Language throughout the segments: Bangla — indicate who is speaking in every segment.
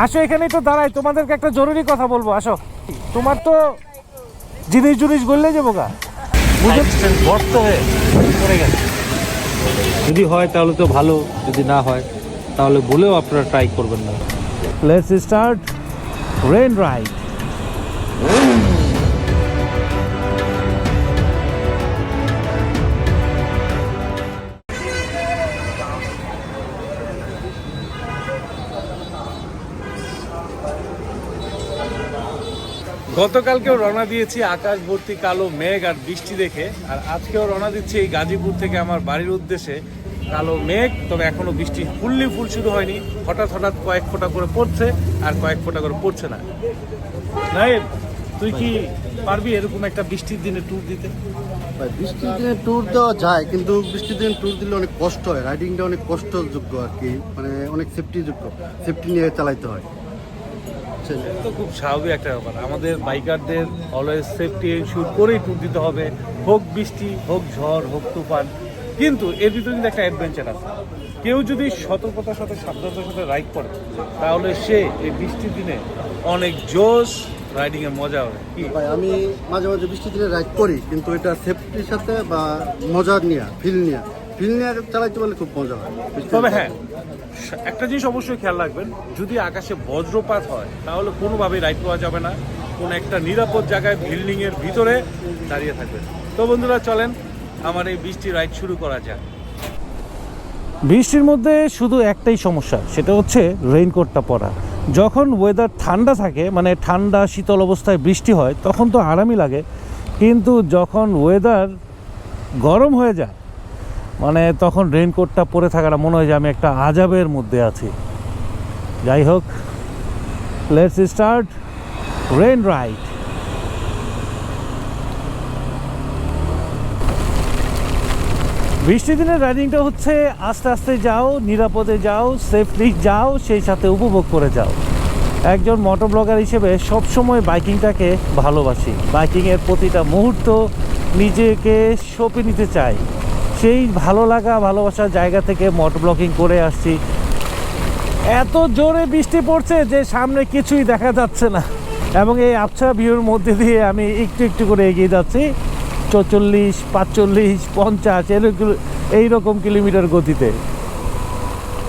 Speaker 1: আসো এখানেই তো দাঁড়াই তোমাদেরকে একটা জরুরি কথা বলব আসো। তোমার তো জিনিস জুনিস গললে যাব গা। বর্ত হয়ে পড়ে গেছে। যদি হয় তাহলে তো ভালো যদি না হয় তাহলে বলেও আপনারা ট্রাই করবেন না। লেটস স্টার্ট রেন রাইড গতকালকেও রওনা দিয়েছি আকাশ ভর্তি কালো মেঘ আর বৃষ্টি দেখে। আর আজকেও রওনা দিচ্ছি এই গাজীপুর থেকে আমার বাড়ির উদ্দেশ্যে। কালো মেঘ, তবে এখনও বৃষ্টি ফুললি ফুল শুরু হয়নি। হঠাৎ হঠাৎ কয়েক ফোঁটা করে পড়ছে আর কয়েক ফোঁটা করে পড়ছে না। তুই কি পারবি এরকম একটা বৃষ্টির দিনে ট্যুর দিতে?
Speaker 2: বৃষ্টির দিনে ট্যুর দেওয়া যায়, কিন্তু বৃষ্টির দিনে ট্যুর দিলে অনেক কষ্ট হয়। রাইডিংটা অনেক কষ্টযোগ্য আর কি মানে অনেক সেফটিযোগ্য সেফটি নিয়ে চালাইতে হয়।
Speaker 1: তো খুব স্বাভাবিক একটা ব্যাপার। আমাদের বাইকারদের অলওয়েজ সেফটি ইনশিওর করেই ট্যুর দিতে হবে। হোক বৃষ্টি, হোক ঝড়, হোক তুফান। কিন্তু এর ভিতরে কিন্তু একটা অ্যাডভেঞ্চার আছে। কেউ যদি সতর্কতার সাথে, সাবধানতার সাথে রাইড করে, তাহলে সে এই বৃষ্টির দিনে অনেক জোশ রাইডিং এর মজা হবে। কি?
Speaker 2: ভাই আমি মাঝে মাঝে বৃষ্টির দিনে রাইড করি কিন্তু এটা সেফটির সাথে বা মজা নিয়ে ফিল নিয়ে। ফিল নিয়ে চালাইতে পারলে খুব মজা হয়।
Speaker 1: তবে হ্যাঁ একটা জিনিস অবশ্যই খেয়াল রাখবেন যদি আকাশে বজ্রপাত হয় তাহলে কোনোভাবেই রাইড করা যাবে না। কোনো একটা নিরাপদ জায়গায় বিল্ডিং এর ভিতরে দাঁড়িয়ে থাকবেন তো বন্ধুরা চলেন আমার এই বৃষ্টি রাইড শুরু করা যাক। বৃষ্টির মধ্যে শুধু একটাই সমস্যা সেটা হচ্ছে রেইনকোটটা পরা যখন ওয়েদার ঠান্ডা থাকে মানে ঠান্ডা, শীতল অবস্থায় বৃষ্টি হয়, তখন তো আরামই লাগে। কিন্তু যখন ওয়েদার গরম হয়ে যায় মানে তখন রেনকোটটা পরে থাকাটা মনে হয় যে আমি একটা আজাবের মধ্যে আছি। যাই হোক লেটস স্টার্ট রেন রাইড বৃষ্টির দিনের রাইডিংটা হচ্ছে আস্তে আস্তে যাও, নিরাপদে যাও সেফলি যাও, সেই সাথে উপভোগ করে যাও। একজন মোটর ব্লগার হিসেবে সবসময় বাইকিংটাকে ভালোবাসি। বাইকিংয়ের প্রতিটা মুহূর্ত নিজেকে সঁপে নিতে চাই। সেই ভালো লাগা, ভালোবাসার জায়গা থেকে মোটর ব্লগিং করে আসছি। এত জোরে বৃষ্টি পড়ছে যে সামনে কিছুই দেখা যাচ্ছে না। এবং এই আবছা ভিউর মধ্যে দিয়ে আমি একটু একটু করে এগিয়ে যাচ্ছি। চল্লিশ পাঁচচল্লিশ, পঞ্চাশ এইরকম কিলোমিটার গতিতে।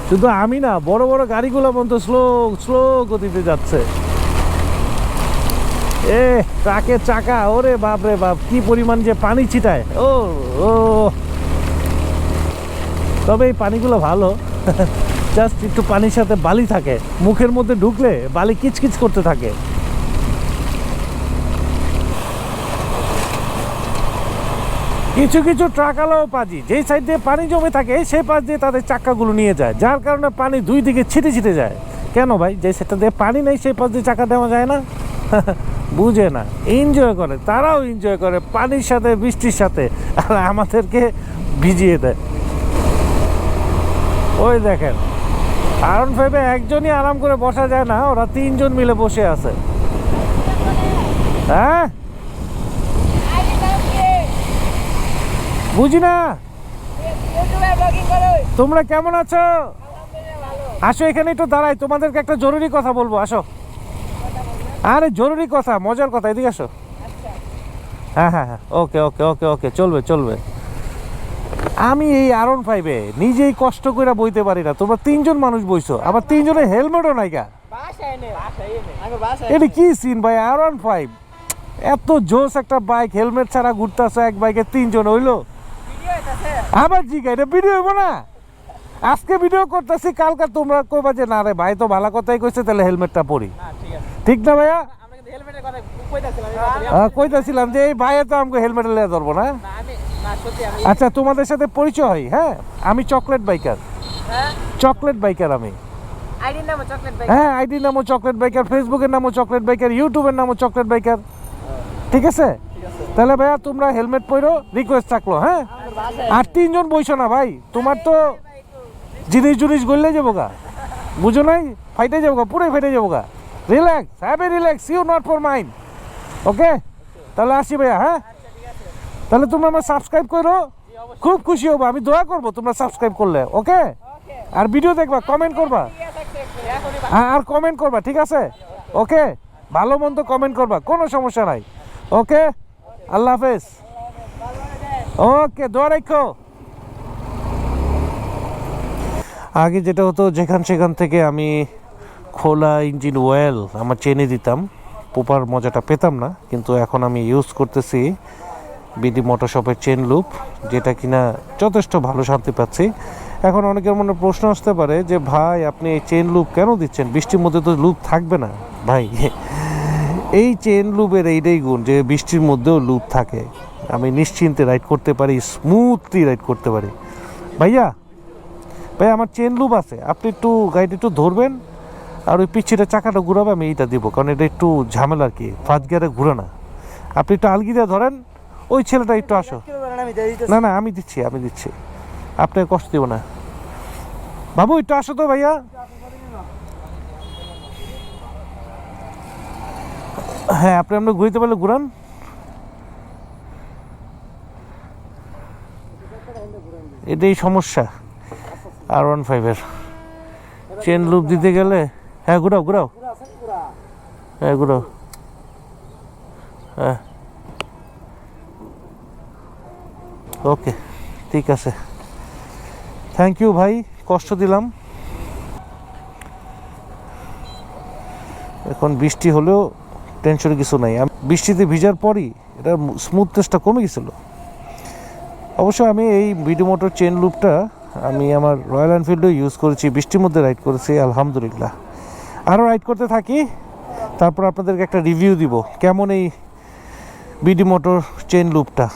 Speaker 1: শুধু আমি না, বড় বড় গাড়িগুলো পর্যন্ত স্লো স্লো গতিতে যাচ্ছে। এ, ট্রাকের চাকা, ওরে বাপ রে বাপ, কি পরিমাণ যে পানি ছিটায়। ও ও। তবে এই পানিগুলো ভালো। জাস্ট একটু পানির সাথে বালি থাকে। মুখের মধ্যে ঢুকলে বালি কিচকিচ করতে থাকে। কিছু কিছু ট্রাকালাও পাজি, যেই সাইড দিয়ে পানি জমে থাকে, সেই পাশ দিয়ে তাদের চাক্কাগুলো নিয়ে যায়, যার কারণে পানি দুই দিকে ছিটে ছিটে যায়। কেন ভাই? যে সেটা দিয়ে পানি নেই, সেই পাশ দিয়ে চাকা দেওয়া যায় না? বুঝে না। এনজয় করে, তারাও এনজয় করে পানির সাথে, বৃষ্টির সাথে, আর আমাদেরকে ভিজিয়ে দেয়। ওই দেখেন আরন ফাইভে একজনই আরাম করে বসা যায় না, ওরা তিনজন মিলে বসে আছে। হ্যাঁ? বুঝি না? তোমরা কেমন আছো? আসো এখানে একটু দাঁড়াই, তোমাদেরকে একটা জরুরি কথা বলব, আসো। আরে জরুরি কথা, মজার কথা, এদিকে আসো। হ্যাঁ হ্যাঁ হ্যাঁ ওকে ওকে ওকে ওকে, চলবে চলবে। আমি এই আরন ফাইভে নিজেই কষ্ট করে বইতে পারি না। তোমরা তিনজন মানুষ বইছো, আবার তিনজনের হেলমেটও নাই গা। এটা কি সিন ভাই আর ওয়ান ফাইভ এত জোস একটা বাইক হেলমেট ছাড়া ঘুরতেছে, এক বাইকে তিনজন হইল। আবার জিগা এটা ভিডিও হইব না। আজকে ভিডিও করতেছি কালকে তোমরা কইবা যে না রে ভাই তো ভালো কথাই কইছে তাহলে হেলমেটটা পরি। ঠিক না ভাইয়া? কইতাছিলাম যে এই ভাইয়া তো আমাকে হেলমেট লেয়া ধরবো না? আচ্ছা তোমাদের সাথে পরিচয় হয় হ্যাঁ? আমি চকলেট বাইকার চকলেট বাইকার আমি।
Speaker 3: আইডির
Speaker 1: হ্যাঁ আইডি নামও চকলেট বাইকার ফেসবুকের নামও চকলেট বাইকার ইউটিউবের নামও চকলেট বাইকার ঠিক আছে? তাহলে ভাইয়া তোমরা হেলমেট পরো রিকোয়েস্ট থাকল হ্যাঁ? আর তিনজন বইছো না ভাই, তোমার তো জিনিস জুনিস গললে যাব গা বুঝো নাই? ফাইটে যাব গা পুরোই ফাইটে যাব গা relax have a relax you not for mind okay তাহলে আসি ভাইয়া হ্যাঁ? তাহলে তোমরা আমার সাবস্ক্রাইব করো, খুব খুশি হব, আমি দোয়া করব তোমরা সাবস্ক্রাইব করলে ওকে আর ভিডিও দেখবা কমেন্ট করবা। হ্যাঁ আর কমেন্ট করবা, ঠিক আছে? ওকে ভালো মন্দ কমেন্ট করবা, কোনো সমস্যা নাই ওকে আল্লাহ হাফেজ। ওকে, দোয়া রেখো আগে যেটা হতো, যেখান সেখান থেকে আমি খোলা ইঞ্জিন ওয়েল আমার চেনে দিতাম। পোপার মজাটা পেতাম না, কিন্তু এখন আমি ইউজ করতেছি বিডি মোটর শপের চেন লুপ, যেটা কিনা যথেষ্ট ভালো শান্তি পাচ্ছি। এখন অনেকের মনে প্রশ্ন আসতে পারে যে, ভাই, আপনি এই চেন লুপ কেন দিচ্ছেন? বৃষ্টির মধ্যে তো লুপ থাকবে না, ভাই। এই চেন লুপের এইটাই গুণ, যে বৃষ্টির মধ্যেও লুপ থাকে। আমি নিশ্চিন্তে রাইড করতে পারি স্মুথলি রাইড করতে পারি। ভাইয়া ভাই আমার চেন লুপ আছে। আপনি একটু গাড়িটা একটু ধরবেন, আর ওই পিছিটা চাকাটা ঘুরাবে, আমি এইটা দিব, কারণ এটা একটু ঝামেলা আর কি ফার্স্ট গিয়ারে ঘুরে না। আপনি একটু আলগি দিয়ে ধরেন, ওই ছেলেটা একটু আসো। না না, আমি দিচ্ছি আমি দিচ্ছি। আপনাকে কষ্ট দিব না। বাবু, একটু আসো তো ভাইয়া। হ্যাঁ আপনি আমরা ঘুরতে পারলে ঘুরান। এটাই সমস্যা আর ওয়ান ফাইভের চেন লুপ দিতে গেলে হ্যাঁ ঘুরাও ঘুরাও। হ্যাঁ ঘুরাও। হ্যাঁ। ওকে, ঠিক আছে। থ্যাংক ইউ ভাই, কষ্ট দিলাম। এখন বৃষ্টি হলেও টেনশনের কিছু নাই। বৃষ্টিতে ভিজার পরই এটা স্মুথনেসটা কমে গেছিল। অবশ্য আমি এই ভিডিও মোটর চেন লুপটা আমি আমার রয়্যাল এনফিল্ডও ইউজ করেছি, বৃষ্টির মধ্যে রাইড করেছি, আলহামদুলিল্লাহ। আরও রাইড করতে থাকি, তারপর আপনাদেরকে একটা রিভিউ দিব, কেমন এই বিডি মোটর চেন লুপটা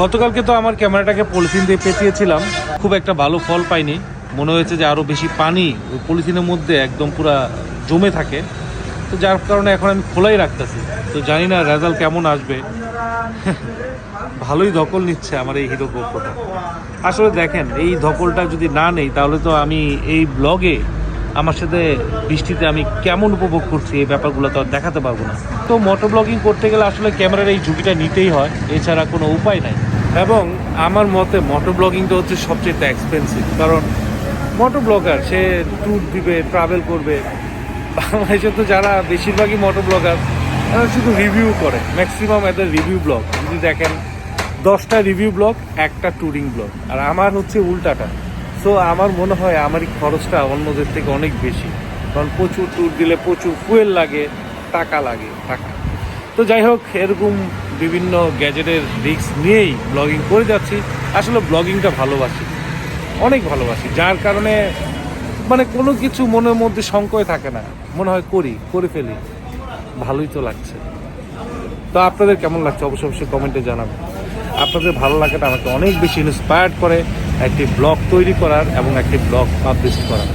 Speaker 1: গতকালকে তো আমার ক্যামেরাটাকে পলিথিন দিয়ে পেঁচিয়েছিলাম, খুব একটা ভালো ফল পাইনি। মনে হয়েছে যে আরও বেশি পানি ওই পলিথিনের মধ্যে একদম পুরা জমে থাকে। তো যার কারণে এখন আমি খোলাই রাখতেছি। তো জানি না রেজাল্ট কেমন আসবে। ভালোই ধকল নিচ্ছে আমার এই হিরো গোপ্রটা আসলে দেখেন, এই ধকলটা যদি না নেই, তাহলে তো আমি এই ব্লগে আমার সাথে বৃষ্টিতে আমি কেমন উপভোগ করছি, এই ব্যাপারগুলো তো দেখাতে পারব না। তো মোটর ব্লগিং করতে গেলে আসলে ক্যামেরার এই ঝুঁকিটা নিতেই হয়। এছাড়া কোনো উপায় নাই। এবং আমার মতে মোটর ব্লগিংটা হচ্ছে সবচেয়ে এক্সপেন্সিভ কারণ মোটর ব্লগার সে ট্যুর দিবে ট্রাভেল করবে। বাংলাদেশে তো যারা বেশিরভাগই মোটর ব্লগার তারা শুধু রিভিউ করে ম্যাক্সিমাম এদের রিভিউ ব্লগ যদি দেখেন, দশটা রিভিউ ব্লগ একটা ট্যুরিং ব্লগ আর আমার হচ্ছে উল্টাটা। সো আমার মনে হয় আমারই খরচটা অন্যদের থেকে অনেক বেশি। কারণ প্রচুর ট্যুর দিলে প্রচুর ফুয়েল লাগে, টাকা লাগে টাকা তো যাই হোক, এরকম বিভিন্ন গ্যাজেটের রিস্ক নিয়েই ব্লগিং করে যাচ্ছি। আসলে ব্লগিংটা ভালোবাসি। অনেক ভালোবাসি। যার কারণে মানে কোনো কিছু মনের মধ্যে সংকয় থাকে না। মনে হয় করি, করে ফেলি। ভালোই তো লাগছে। তো আপনাদের কেমন লাগছে? অবশ্যই অবশ্যই কমেন্টে জানাবেন। আপনাদের ভালো লাগাটা আমাকে অনেক বেশি ইন্সপায়ার্ড করে একটি ব্লগ তৈরি করার এবং একটি ব্লগ পাবলিশ করার।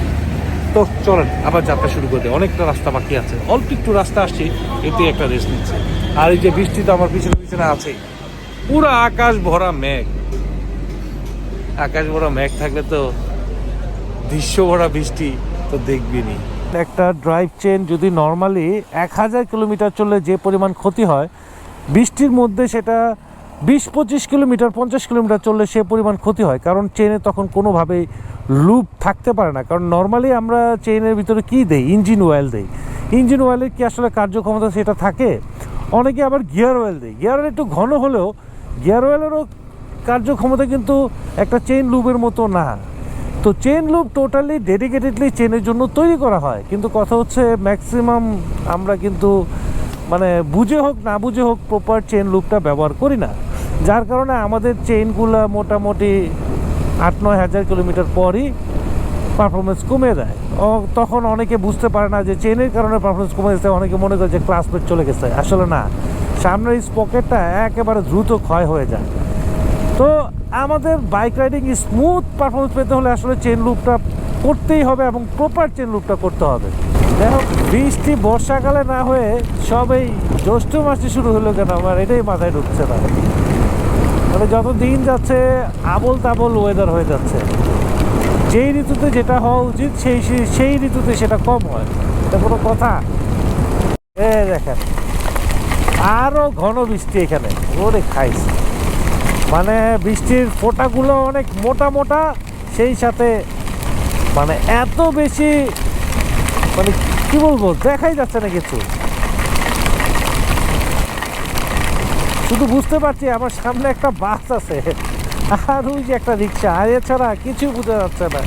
Speaker 1: তো চলেন, আবার যাত্রা শুরু করে অনেকটা রাস্তা বাকি আছে। অল্প একটু রাস্তা আসছি এতে একটা রেস্ট নিচ্ছে। আর এই যে বৃষ্টি তো আমার পিছনে পিছনে আছেই পুরো আকাশ ভরা মেঘ। আকাশ ভরা মেঘ থাকলে তো দৃশ্য ভরা বৃষ্টি তো দেখবিনি একটা ড্রাইভ চেন যদি নর্মালি এক হাজার কিলোমিটার চললে যে পরিমাণ ক্ষতি হয়, বৃষ্টির মধ্যে সেটা বিশ পঁচিশ কিলোমিটার, পঞ্চাশ কিলোমিটার চললে সে পরিমাণ ক্ষতি হয়। কারণ চেনে তখন কোনোভাবেই লুপ থাকতে পারে না। কারণ নর্মালি আমরা চেনের ভিতরে কী দেই? ইঞ্জিন অয়েল দেই। ইঞ্জিন অয়েলের কি আসলে কার্যক্ষমতা সেটা থাকে? অনেকে আবার গিয়ার অয়েল দেয়। গিয়ার অয়েল একটু ঘন হলেও গিয়ার অয়েলেরও কার্যক্ষমতা কিন্তু একটা চেইন লুপের মতো না। তো চেন লুপ টোটালি ডেডিকেটেডলি চেনের জন্য তৈরি করা হয়। কিন্তু কথা হচ্ছে ম্যাক্সিমাম আমরা কিন্তু মানে বুঝে হোক, না বুঝে হোক প্রপার চেন লুপটা ব্যবহার করি না। যার কারণে আমাদের চেইনগুলো মোটামুটি আট নয় হাজার কিলোমিটার পরই পারফরমেন্স কমে দেয়। ও, তখন অনেকে বুঝতে পারে না যে চেনের কারণে পারফরমেন্স কমে গেছে। অনেকে মনে করে যে ক্লাসমেট চলে গেছে। আসলে না। সামনের স্পকেটটা একেবারে দ্রুত ক্ষয় হয়ে যায়। তো আমাদের বাইক রাইডিং স্মুথ পারফরমেন্স পেতে হলে আসলে চেন লুপটা করতেই হবে এবং প্রপার চেন লুপটা করতে হবে। দেখো বৃষ্টি, বর্ষাকালে না হয়ে সব এই জ্যৈষ্ঠ মাসে শুরু হলো কেন? আমার এটাই মাথায় ঢুকছে না। মানে যত দিন যাচ্ছে আবল তাবল ওয়েদার হয়ে যাচ্ছে। যেই ঋতুতে যেটা হওয়া উচিত, সেই, সেই- সেই ঋতুতে সেটা কম হয়। এটা কোনো কথা? এ দেখেন আরও ঘন বৃষ্টি এখানে। ওরে খাইছে মানে বৃষ্টির ফোঁটাগুলো অনেক মোটা মোটা, সেই সাথে মানে এত বেশি মানে কি বলব, দেখাই যাচ্ছে না কিছু। শুধু বুঝতে পারছি আমার সামনে একটা বাস আছে, আর ওই যে একটা রিক্সা, আর এছাড়া কিছু বোঝা যাচ্ছে না।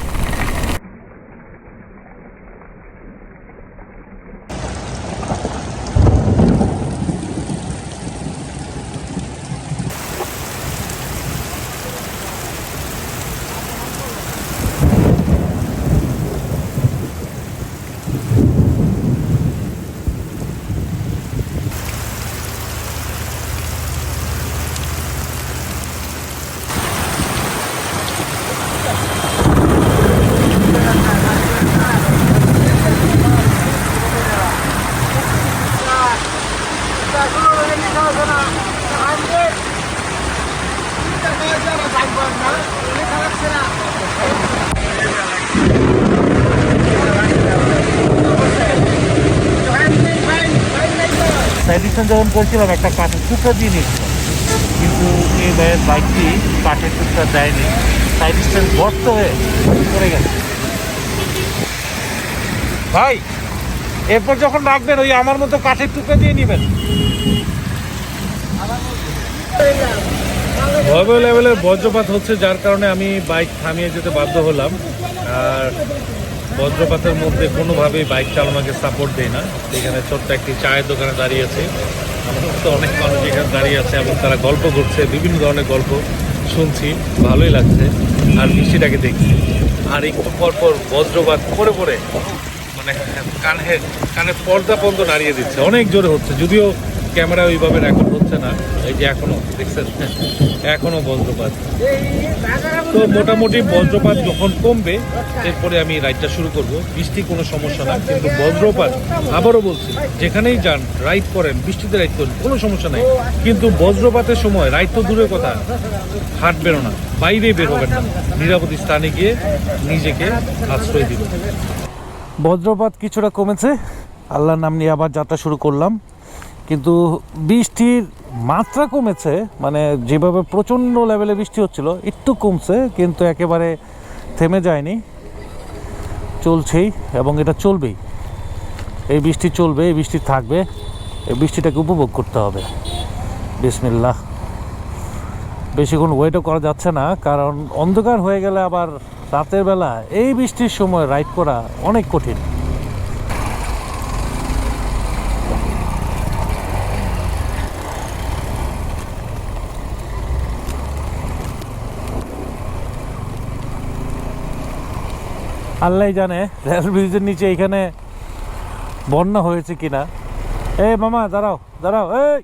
Speaker 1: সাইডিশন যখন করছিলাম, একটা কাঠের টুকরা দিয়ে নিয়েছিলাম। কিন্তু এই ভাইয়ের বাইকটি কাঠের টুকরা দেয়নি। সাইড স্ট্যান্ড গর্ত হয়ে পড়ে গেছে। ভাই, এরপর যখন রাখবেন, ওই আমার মতো কাঠের টুকরা দিয়ে নেবেন। ভয়াবহ লেভেলের বজ্রপাত হচ্ছে, যার কারণে আমি বাইক থামিয়ে যেতে বাধ্য হলাম। আর বজ্রপাতের মধ্যে কোনোভাবেই বাইক চালানোকে সাপোর্ট দেয় না। এখানে ছোট্ট একটি চায়ের দোকানে দাঁড়িয়ে আছে। মতো অনেক মানুষ এখানে দাঁড়িয়ে আছে এবং তারা গল্প করছে, বিভিন্ন ধরনের গল্প শুনছি। ভালোই লাগছে। আর বৃষ্টিটাকে দেখছি। আর একটু পর পর বজ্রপাত করে পরে মানে কানে কানে পর্দা পর্যন্ত নাড়িয়ে দিচ্ছে। অনেক জোরে হচ্ছে। যদিও ক্যামেরা ওইভাবে রেকর্ড হচ্ছে না, এই যে এখনও, দেখছেন? এখনও বজ্রপাত। তো মোটামুটি বজ্রপাত যখন কমবে, এরপরে আমি রাইডটা শুরু করব। বৃষ্টি কোনো সমস্যা না, কিন্তু বজ্রপাত, আবারও বলছি, যেখানেই যান, রাইড করেন, বৃষ্টিতে রাইড করেন, কোনো সমস্যা নাই। কিন্তু বজ্রপাতের সময়, রাইড তো দূরের কথা হাঁটবেন না বাইরে বের না। নিরাপদ স্থানে গিয়ে নিজেকে আশ্রয় দিবেন বজ্রপাত কিছুটা কমেছে, আল্লাহর নাম নিয়ে আবার যাত্রা শুরু করলাম। কিন্তু বৃষ্টির মাত্রা কমেছে মানে যেভাবে প্রচণ্ড লেভেলে বৃষ্টি হচ্ছিল, একটু কমছে, কিন্তু একেবারে থেমে যায়নি। চলছেই এবং এটা চলবেই। এই বৃষ্টি চলবে, এই বৃষ্টি থাকবে, এই বৃষ্টিটাকে উপভোগ করতে হবে। বিসমিল্লাহ। বেশিক্ষণ ওয়েটও করা যাচ্ছে না, কারণ অন্ধকার হয়ে গেলে আবার রাতের বেলা এই বৃষ্টির সময় রাইড করা অনেক কঠিন। আল্লাহ জানে রেল ব্রিজের নিচে এখানে বন্যা হয়েছে কিনা। এ মামা, দাঁড়াও দাঁড়াও, এই।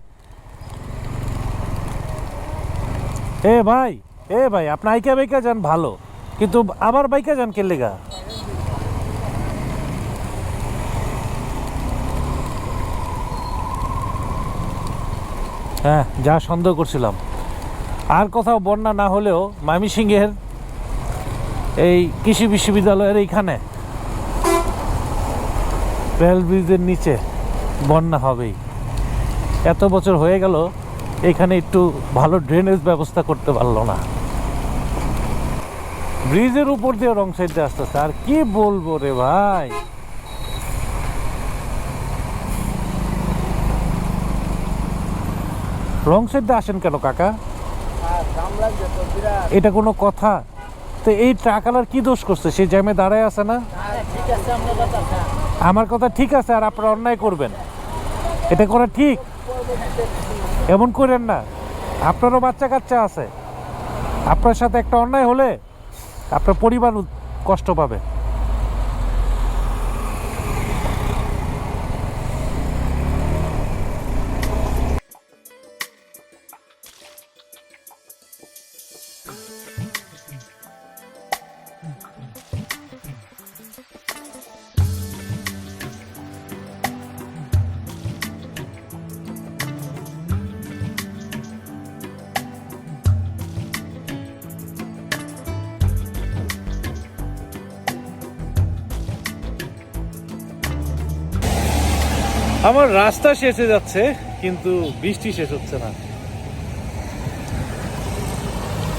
Speaker 1: এ ভাই এ ভাই, আপনি আইকা বাইকা যান, ভালো। কিন্তু আবার বাইকা যান কে লেগা? হ্যাঁ যা সন্দেহ করছিলাম। আর কোথাও বন্যা না হলেও ময়মনসিংহের এই কৃষি বিশ্ববিদ্যালয়ের এইখানে। রেল ব্রিজের নিচে বন্যা হবেই। এত বছর হয়ে গেল এখানে একটু ভালো ড্রেনেজ ব্যবস্থা করতে পারল না। ব্রিজের উপর দিয়ে রং সাইড আসতেছে আর কি বলব রে ভাই? রং সাইড দিয়ে আসেন কেন কাকা? এটা কোনো কথা? তো এই ট্রাকালার কি দোষ করছে? সে জ্যামে দাঁড়ায় আছে না? আমার কথা ঠিক আছে, আর আপনারা অন্যায় করবেন। এটা করা ঠিক? এমন করেন না। আপনারও বাচ্চা কাচ্চা আছে। আপনার সাথে একটা অন্যায় হলে আপনার পরিবার কষ্ট পাবে। আমার রাস্তা শেষ হয়ে যাচ্ছে, কিন্তু বৃষ্টি শেষ হচ্ছে না।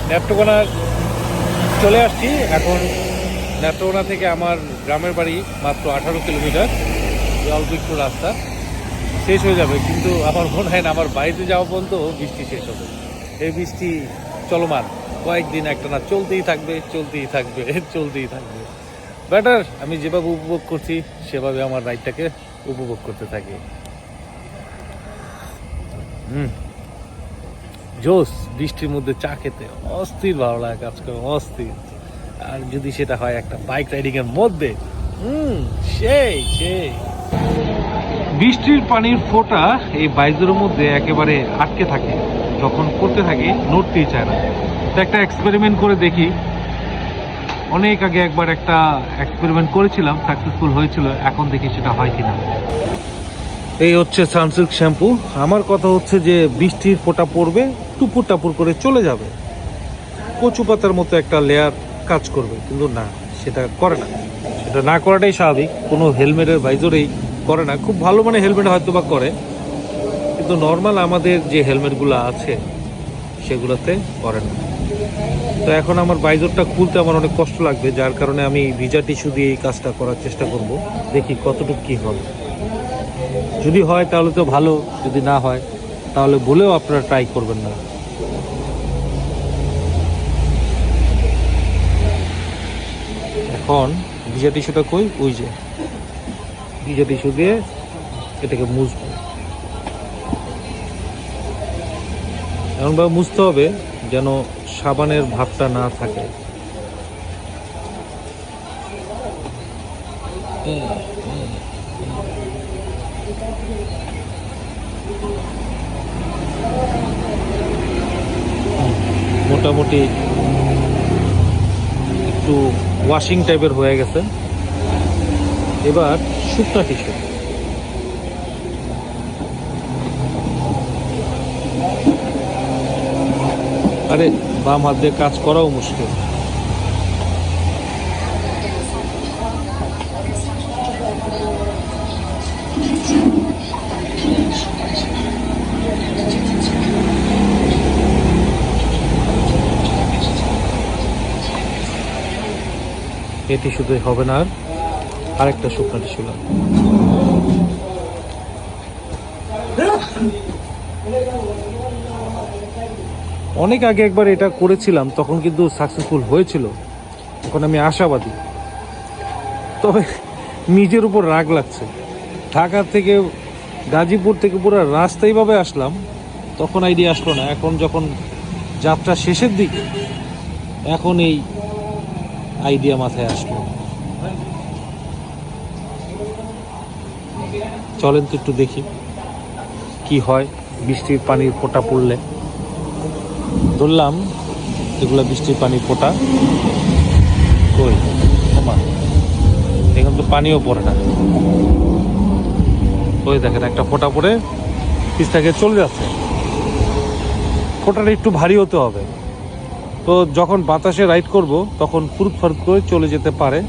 Speaker 1: নেত্রকোনার চলে আসছি। এখন নেত্রকোনা থেকে আমার গ্রামের বাড়ি মাত্র আঠারো কিলোমিটার অল্প একটু রাস্তা। শেষ হয়ে যাবে, কিন্তু আমার মনে হয় না, আমার বাড়িতে যাওয়া পর্যন্ত বৃষ্টি শেষ হবে। এই বৃষ্টি চলমান। কয়েকদিন একটা না, চলতেই থাকবে চলতেই থাকবে চলতেই থাকবে। বেটার আমি যেভাবে উপভোগ করছি, সেভাবে আমার রাইডটাকে উপভোগ করতে থাকি। হুম। জোস বৃষ্টির মধ্যে চা খেতে অস্থির ভালো লাগে, কাজ করে অস্থির। আর যদি সেটা হয় একটা বাইক রাইডিং এর মধ্যে, হুম, সেই সেই। বৃষ্টির পানির ফোঁটা এই বাইজের মধ্যে একেবারে আটকে থাকে। যখন করতে থাকে নড়তেই চায় না। একটা এক্সপেরিমেন্ট করে দেখি। অনেক আগে একবার একটা এক্সপেরিমেন্ট করেছিলাম সাকসেসফুল হয়েছিল, এখন দেখি সেটা হয় কিনা। এই হচ্ছে সানসিল্ক শ্যাম্পু আমার কথা হচ্ছে যে বৃষ্টির ফোঁটা পড়বে, টুপুর টাপুর করে চলে যাবে। কচু পাতার মতো একটা লেয়ার কাজ করবে, কিন্তু না, সেটা করে না। সেটা না করাটাই স্বাভাবিক, কোনো হেলমেটের ভাইজরেই করে না। খুব ভালো মানে হেলমেট হয়তো বা করে, কিন্তু নর্মাল আমাদের যে হেলমেটগুলো আছে, সেগুলোতে করে না। তো এখন আমার বাইজরটা খুলতে আমার অনেক কষ্ট লাগবে, যার কারণে আমি ভিজা টিস্যু দিয়ে এই কাজটা করার চেষ্টা করব। দেখি কতটুকু কী হবে যদি হয় তাহলে তো ভালো, যদি না হয় তাহলে বলেও আপনারা ট্রাই করবেন না। এখন ভিজা টিস্যুটা কই? ওই যে। ভিজা টিস্যু দিয়ে এটাকে মুছবো। এমনভাবে মুছতে হবে যেন সাবানের ভাবটা না থাকে। মোটামুটি একটু ওয়াশিং টাইপের হয়ে গেছে। এবার শুকনা টিস্যু আরে বাম হাত দিয়ে কাজ করাও মুশকিল। এটি শুধুই হবে না, আর আরেকটা শুকনো টিস্যু লাগবে অনেক আগে একবার এটা করেছিলাম, তখন কিন্তু সাকসেসফুল হয়েছিল। এখন আমি আশাবাদী। তবে নিজের উপর রাগ লাগছে। ঢাকা থেকে গাজীপুর থেকে পুরো রাস্তাইভাবে আসলাম, তখন আইডিয়া আসলো না। এখন যখন যাত্রা শেষের দিকে, এখন এই আইডিয়া মাথায় আসলো। চলেন তো একটু দেখি, কি হয় বৃষ্টির পানির ফোঁটা পড়লে। ধরলাম এগুলো বৃষ্টির পানি ফোটা। কই? ওমা, এখন তো পানিও পড়ে না। ওই দেখেন, একটা ফোঁটা পড়ে পিস্তাকে চলে যাচ্ছে। ফোঁটাটা একটু ভারী হতে হবে। তো যখন বাতাসে রাইড করব, তখন ফুরুত ফারুত করে চলে যেতে পারে।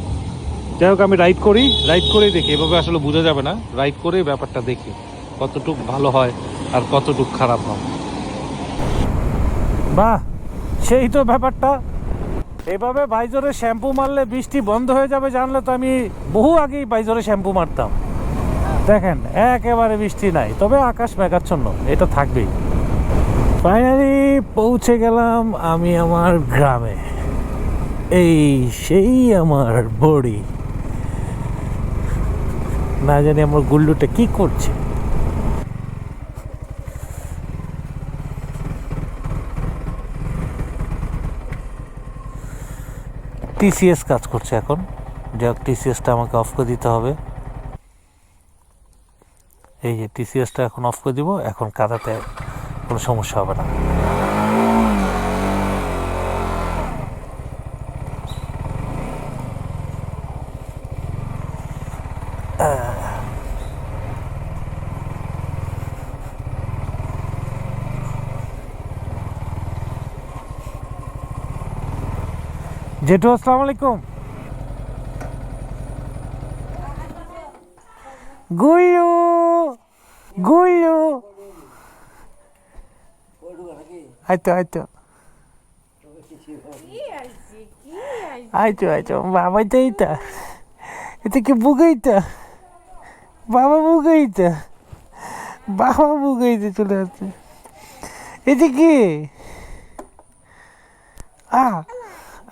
Speaker 1: যাই হোক, আমি রাইড করি, রাইড করেই দেখি। এভাবে আসলে বোঝা যাবে না। রাইড করেই ব্যাপারটা দেখি, কতটুক ভালো হয় আর কতটুক খারাপ হয়। বাহ, সেই তো ব্যাপারটা। এভাবে বাইজরে শ্যাম্পু মারলে বৃষ্টি বন্ধ হয়ে যাবে জানলে তো আমি বহু আগেই বাইজরে শ্যাম্পু মারতাম। দেখেন, একেবারে বৃষ্টি নাই, তবে আকাশ মেঘাচ্ছন্ন, এটা থাকবেই। ফাইনালি পৌঁছে গেলাম আমি আমার গ্রামে। এই সেই আমার বড়ি। না জানি আমার গুল্লুটা কি করছে। টিসিএস কাজ করছে এখন। যাক, টিসিএসটা আমাকে অফ করে দিতে হবে। এই যে টিসিএসটা এখন অফ করে দিব, এখন কাদাতে কোনো সমস্যা হবে না। জেঠু, আসসালামু আলাইকুম। গুইয়ু গুইয়ু আইতো আইতো। আইতো আইতো, বাবা তো এইটা এটা কি বুগাইতা বাবা বুগাইতা বাবা বুগাইতে চলে আসছে। এটা কি? আ,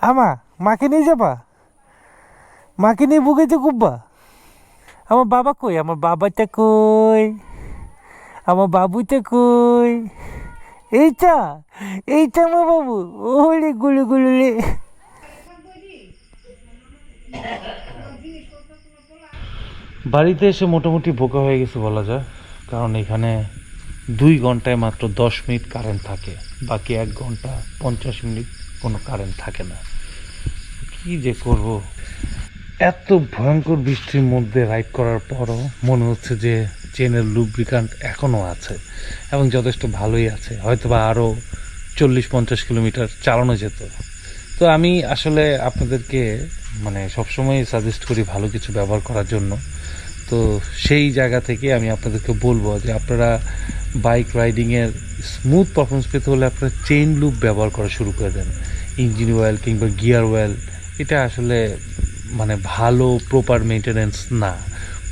Speaker 1: আমা। মাকে নিয়ে যাবা? মাকে নিয়ে বুগাইতে কুব্বা আমার বাবা কই? আমার বাবাটা কই? আমার বাবুটা কই? এইটা এইটা আমার বাবু। ওরে গুলু গুলু রে। বাড়িতে এসে মোটামুটি বোকা হয়ে গেছে বলা যায়, কারণ এখানে দুই ঘন্টায় মাত্র দশ মিনিট কারেন্ট থাকে, বাকি এক ঘণ্টা পঞ্চাশ মিনিট কোনো কারেন্ট থাকে না। কি যে করব? এত ভয়ঙ্কর বৃষ্টির মধ্যে রাইড করার পরও মনে হচ্ছে যে চেনের লুব্রিকান্ট এখনও আছে এবং যথেষ্ট ভালোই আছে। হয়তো বা আরও চল্লিশ পঞ্চাশ কিলোমিটার চালানো যেত। তো আমি আসলে আপনাদেরকে মানে সবসময় সাজেস্ট করি ভালো কিছু ব্যবহার করার জন্য। তো সেই জায়গা থেকে আমি আপনাদেরকে বলব যে আপনারা বাইক রাইডিংয়ের স্মুথ পারফরমেন্স পেতে হলে আপনারা চেইন লুপ ব্যবহার করা শুরু করে দেন। ইঞ্জিন অয়েল কিংবা গিয়ার অয়েল এটা আসলে মানে ভালো প্রপার মেনটেন্যান্স না।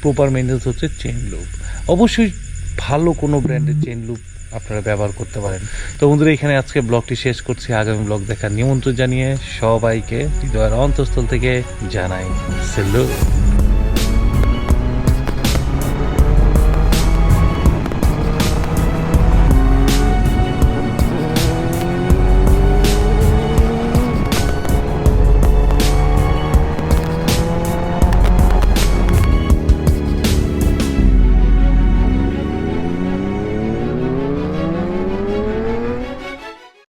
Speaker 1: প্রপার মেনটেন্স হচ্ছে চেন লুপ অবশ্যই ভালো কোনো ব্র্যান্ডের চেন লুপ আপনারা ব্যবহার করতে পারেন। তো বন্ধুরা, এখানে আজকে ব্লগটি শেষ করছি। আগামী ব্লগ দেখার নিমন্ত্রণ জানিয়ে সবাইকে হৃদয়ের অন্তঃস্থল থেকে জানাই সেলুট।